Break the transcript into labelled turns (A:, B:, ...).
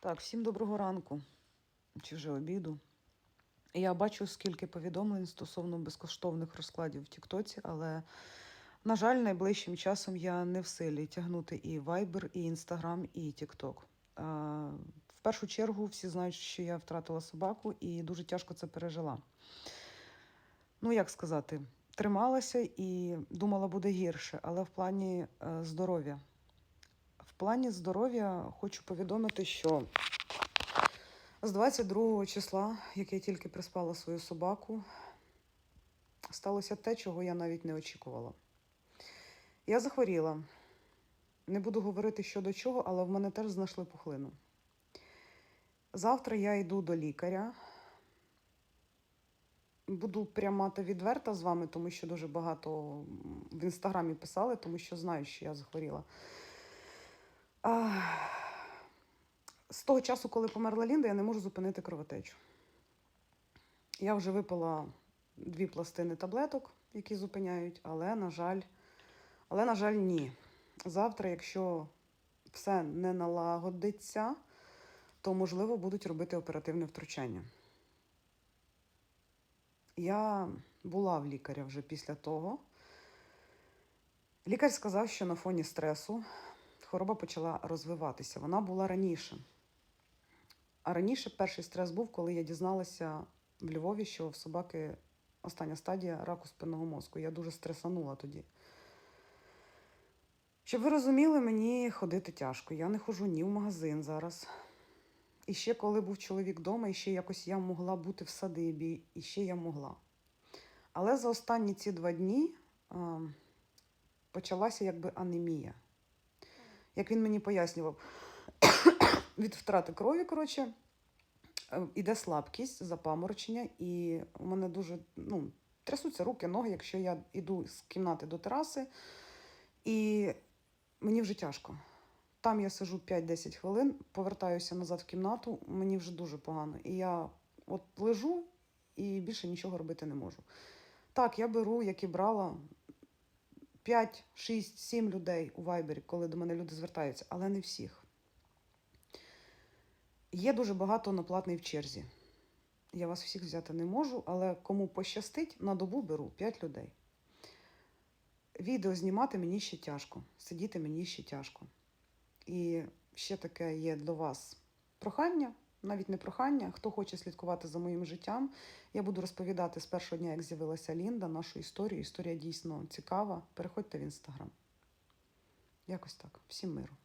A: Так, всім доброго ранку чи вже обіду. Я бачу, скільки повідомлень стосовно безкоштовних розкладів в Тіктоці, але, на жаль, найближчим часом я не в силі тягнути і Viber, і Instagram, і TikTok. В першу чергу всі знають, що я втратила собаку і дуже тяжко це пережила. Ну, як сказати, трималася і думала, буде гірше, але в плані е, здоров'я. Плані здоров'я хочу повідомити, що з 22 числа, як я тільки приспала свою собаку, сталося те, чого я навіть не очікувала. Я захворіла. Не буду говорити що до чого, але в мене теж знайшли пухлину. Завтра я йду до лікаря. Буду пряма та відверта з вами, тому що дуже багато в інстаграмі писали, тому що знають, що я захворіла. А, з того часу, коли померла Лінда, я не можу зупинити кровотечу. Я вже випила дві пластини таблеток, які зупиняють, але, на жаль, але, на жаль, ні. Завтра, якщо все не налагодиться, то, можливо, будуть робити оперативне втручання. Я була в лікаря вже після того. Лікар сказав, що на фоні стресу хвороба почала розвиватися. Вона була раніше. А раніше перший стрес був, коли я дізналася в Львові, що в собаки остання стадія раку спинного мозку. Я дуже стресанула тоді. Щоб ви розуміли, мені ходити тяжко. Я не ходжу ні в магазин зараз. І ще коли був чоловік вдома, і ще якось я могла бути в садибі, і ще я могла. Але за останні ці два дні а, почалася якби анемія. Як він мені пояснював, від втрати крові, коротше, е, іде слабкість, запаморочення, і у мене дуже ну, трясуться руки, ноги, якщо я йду з кімнати до тераси, і мені вже тяжко. Там я сижу 5-10 хвилин, повертаюся назад в кімнату, мені вже дуже погано. І я от лежу і більше нічого робити не можу. Так, я беру, як і брала 5, 6, 7 людей у Вайбері, коли до мене люди звертаються, але не всіх. Є дуже багато на платний в черзі. Я вас всіх взяти не можу, але кому пощастить, на добу беру 5 людей. Відео знімати мені ще тяжко, сидіти мені ще тяжко. І ще таке є для вас прохання, навіть не прохання. Хто хоче слідкувати за моїм життям, я буду розповідати з першого дня, як з'явилася Лінда, нашу історію. Історія дійсно цікава. Переходьте в інстаграм. Якось так. Всім миру.